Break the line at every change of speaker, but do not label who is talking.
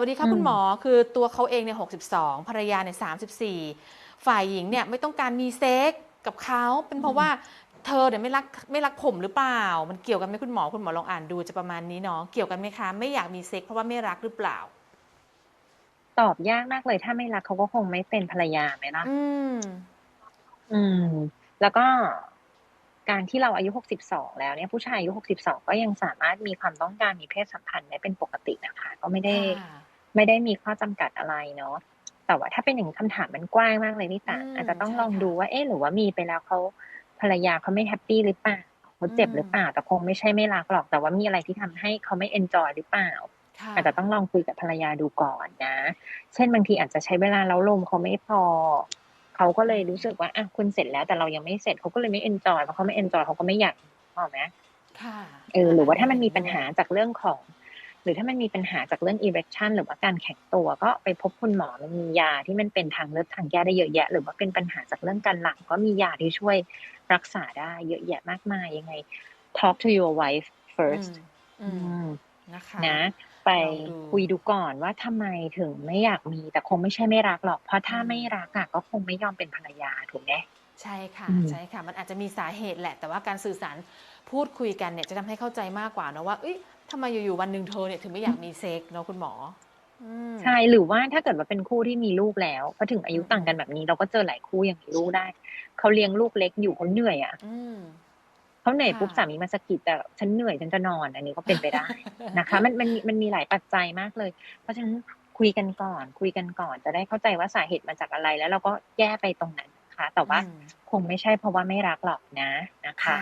วัสดีค่ะ
อืม
คุณหมอคือตัวเขาเองเนี่ย62ภรรยาเนี่ย34ฝ่ายหญิงเนี่ยไม่ต้องการมีเซ็กกับเขาเป็นเพราะว่าเธอเนี่ยไม่รักไม่รักผมหรือเปล่า มันเกี่ยวกันไหมคุณหมอคุณหมอลองอ่านดูจะประมาณนี้เนาะเกี่ยวกันไหมคะ ไม่อยากมีเซ็กเพราะว่าไม่รักหรือเปล่า
ตอบยากมากเลยถ้าไม่รักเขาก็คงไม่เป็นภรรยาไหมล่ะ
อืม
อืม แล้วก็การที่เราอายุหกสิบสองแล้วเนี่ยผู้ชายอายุหกสิบสองก็ยังสามารถมีความต้องการมีเพศสัมพันธ์ได้เป็นปกตินะคะ ก็ไม่ได้
ค่ะ
ไม่ได้มีข้อจำกัดอะไรเนาะแต่ว่าถ้าเป็นอย่างนี้คำถามมันกว้างมากเลยนี่ตา
อืม
อาจจะต้อง
ใช่
ลอง
ค่ะ
ดูว่าเอ๊ะหรือว่ามีไปแล้วเขาภรรยาเขาไม่แฮปปี้หรือเปล่าเขาเจ็บ
อืม
หรือเปล่าแต่คงไม่ใช่ไม่รักหรอก แต่ว่ามีอะไรที่ทำให้เขาไม่เอนจอยหรือเปล่า
ค่ะ
อาจจะต้องลองคุยกับภรรยาดูก่อนนะ เช่นบางทีอาจจะใช้เวลาเล้าลมเขาไม่พอ เขาก็เลยรู้สึกว่าอะคุณเสร็จแล้วแต่เรายังไม่เสร็จเขาก็เลยไม่เอนจอยเพราะเขาไม่เอนจอยเขาก็ไม่อยากพอไหม
ค่ะ
เออหรือว่าถ้ามันมีปัญหาจากเรื่องของ หรือถ้ามันมีปัญหาจากเรื่อง erection หรือว่าการแข็งตัว ก็ไปพบคุณหมอมันมียาที่มันเป็นทางเลือกทางแก้ได้เยอะแยะ หรือว่าเป็นปัญหาจากเรื่องการหลังก็มียาที่ช่วยรักษาได้เยอะแยะมากมายยังไง talk to your wife
อืม
first
อื
อื
ม
ม
นะคะ
นะ ไป
ลองดู
คุยดูก่อนว่าทำไมถึงไม่อยากมีแต่คงไม่ใช่ไม่รักหรอก เพราะถ้า
อืม
ไม่รักอะก็คงไม่ยอมเป็นภรรยาถูกไหม
ใช่ค่ะ
อืม
ใช่ค่ะ มันอาจจะมีสาเหตุแหละ แต่ว่าการสื่อสารพูดคุยกันเนี่ยจะทำให้เข้าใจมากกว่านะว่าเอ้ย ทำไมอยู่ๆวันหนึ่งเธอเนี่ยถึงไม่อยากมีเซ็กเนาะคุณหมออืม
ใช่หรือว่าถ้าเกิดว่าเป็นคู่ที่มีลูกแล้วพอถึงอายุ
อืม
ต่างกันแบบนี้ เราก็เจอหลายคู่อย่างมีลูกได้เขาเลี้ยงลูกเล็กอยู่เขาเหนื่อยอะ
อืม
เขาเหนื่อยปุ๊บ
ค่ะ
สามีมาสะกิดแต่ฉันเหนื่อยฉันจะนอน อันนี้ก็เป็นไปได้นะคะ มันมันมันมีหลายปัจจัยมากเลย เพราะฉะนั้นคุยกันก่อน คุยกันก่อน จะได้เข้าใจว่าสาเหตุมาจากอะไรแล้วเราก็แก้ไปตรงนั้นนะคะแต่ว่า
อืม
คงไม่ใช่เพราะว่าไม่รักหรอกนะนะคะ
ค่ะ